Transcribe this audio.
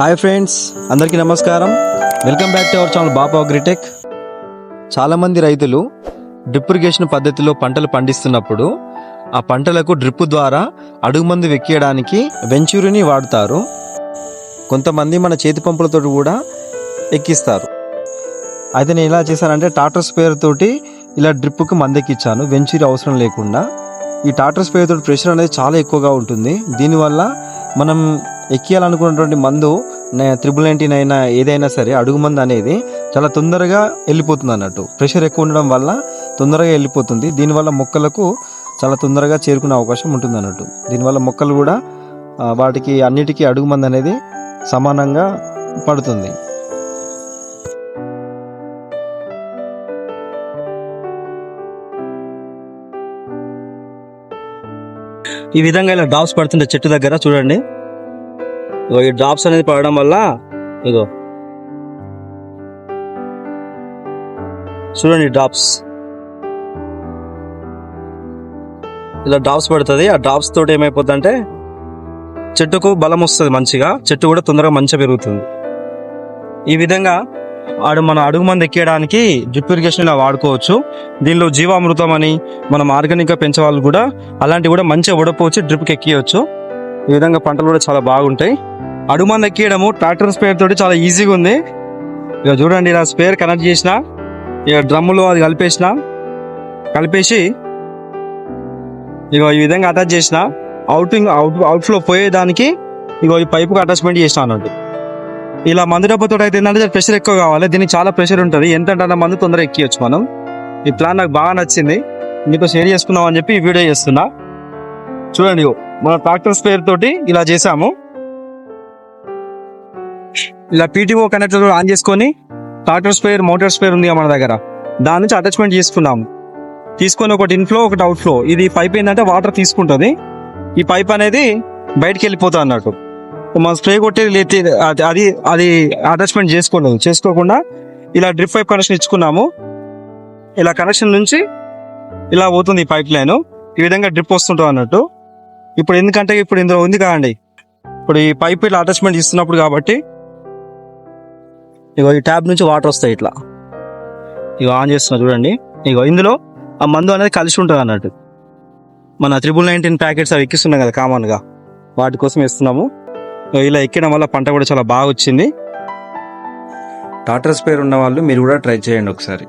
Hi friends అందరికీ నమస్కారం. Welcome back to our channel Bapa agritech చాలామంది రైతులు డ్రిప్ ఇరిగేషన్ పద్ధతిలో పంటలు పండిస్తున్నప్పుడు ఆ పంటలకు డ్రిప్ ద్వారా అడుగు మందు వెక్కియడానికి వెంచూరిని వాడుతారు. కొంతమంది మన చేతి పంపులతో కూడా ఎక్కిస్తారు. అయితే నేను ఎలా చేశానంటే టాటర్ స్పేర్ తోటి ఇలా డ్రిప్కు మందెక్కిచ్చాను. వెంచూరి అవసరం లేకుండా. ఈ టాటర్ స్పేర్ తోటి ప్రెషర్ అనేది చాలా ఎక్కువగా ఉంటుంది. దీనివల్ల మనం ఎక్కియాలనుకున్నటువంటి మందు త్రిబుల్ నైన్టీన్ అయినా ఏదైనా సరే అడుగు మందు అనేది చాలా తొందరగా వెళ్ళిపోతుంది అన్నట్టు ప్రెషర్ ఎక్కువ ఉండడం వల్ల తొందరగా వెళ్ళిపోతుంది. దీనివల్ల మొక్కలకు చాలా తొందరగా చేరుకునే అవకాశం ఉంటుంది అన్నట్టు దీనివల్ల మొక్కలు కూడా వాటికి అన్నిటికీ అడుగు మందు అనేది సమానంగా పడుతుంది. ఈ విధంగా ఇలా డ్రాప్స్ పడుతుంటే చెట్టు దగ్గర చూడండి. ఇగో ఈ డ్రాప్స్ అనేది పడడం వల్ల ఇగో. చూడండి డ్రాప్స్ ఇలా డ్రాప్స్ పడుతుంది. ఆ డ్రాప్స్ తోటి ఏమైపోతుందంటే చెట్టుకు బలం వస్తుంది మంచిగా. చెట్టు కూడా తొందరగా మంచిగా పెరుగుతుంది. ఈ విధంగా ఆడు మన అడుగు మంది ఎక్కేయడానికి డ్రిప్ ఇరిగేషన్ ఇలా వాడుకోవచ్చు. దీనిలో జీవామృతం అని మనం ఆర్గానిక్గా పెంచేవాళ్ళు పెంచే వాళ్ళు కూడా అలాంటివి కూడా మంచిగా ఉడపోవచ్చు డ్రిప్కి ఎక్కియవచ్చు ఈ విధంగా పంటలు కూడా చాలా బాగుంటాయి. అడుమాన్ ఎక్కియడము ట్రాక్టర్ స్పేర్ తోటి చాలా ఈజీగా ఉంది. ఇక చూడండి ఇలా స్పేర్ కనెక్ట్ చేసిన ఇక డ్రమ్ములో అది కలిపేసిన కలిపేసి ఇగో ఈ విధంగా అటాచ్ చేసిన అవుటింగ్ అవుట్ అవుట్ఫ్లో పోయేదానికి ఇగో ఈ పైపుకి అటాచ్మెంట్ చేసిన అన్నట్టు. ఇలా మందు డబ్బతో అయితే ఏంటంటే ప్రెషర్ ఎక్కువ కావాలి దీనికి చాలా ప్రెషర్ ఉంటుంది. ఎంతంటే అన్న మందు తొందరగా ఎక్కియచ్చు మనం. ఈ ప్లాన్ నాకు బాగా నచ్చింది. మీతో షేర్ చేసుకుందాం అని చెప్పి ఈ వీడియో చేస్తున్నా. చూడండి ఇగో, మన ట్రాక్టర్ స్పేర్ తోటి ఇలా చేసాము. ఇలా పీటీఓ కనెక్టర్ ఆన్ చేసుకొని టాటర్ స్పేర్ మోటార్ స్పేర్ ఉంది మన దగ్గర. దాని నుంచి అటాచ్మెంట్ చేసుకున్నాము. తీసుకొని ఒకటి ఇన్ఫ్లో ఒకటి అవుట్ఫ్లో ఇది పైప్ ఏంటంటే వాటర్ తీసుకుంటుంది. ఈ పైప్ అనేది బయటికి వెళ్ళిపోతుంది అన్నట్టు. మనం స్ప్రే కొట్టేది లేతే అది అది అటాచ్మెంట్ చేసుకోలేదు. చేసుకోకుండా ఇలా డ్రిప్ పైప్ కనెక్షన్ ఇచ్చుకున్నాము. ఇలా కనెక్షన్ నుంచి ఇలా పోతుంది ఈ పైప్ లైన్ ఈ విధంగా డ్రిప్ వస్తుంటుంది అన్నట్టు. ఇప్పుడు ఎందుకంటే ఇప్పుడు ఇందులో ఉంది కాదండి. ఇప్పుడు ఈ పైప్ ఇట్లా అటాచ్మెంట్ ఇస్తున్నప్పుడు కాబట్టి ఇగో ఈ ట్యాబ్ నుంచి వాటర్ వస్తాయి ఇట్లా. ఇగో ఆన్ చేస్తున్నా చూడండి. ఇగో ఇందులో ఆ మందు అనేది కలిసి ఉంటుంది అన్నట్టు. మన త్రిబుల్ నైన్టీన్ ప్యాకెట్స్ అవి ఎక్కిస్తున్నాం కదా కామన్గా. వాటి కోసం ఇస్తున్నాము ఇలా ఎక్కడం వల్ల పంట కూడా చాలా బాగా వచ్చింది. టాటర్ స్పేర్ ఉన్న వాళ్ళు మీరు కూడా ట్రై చేయండి ఒకసారి.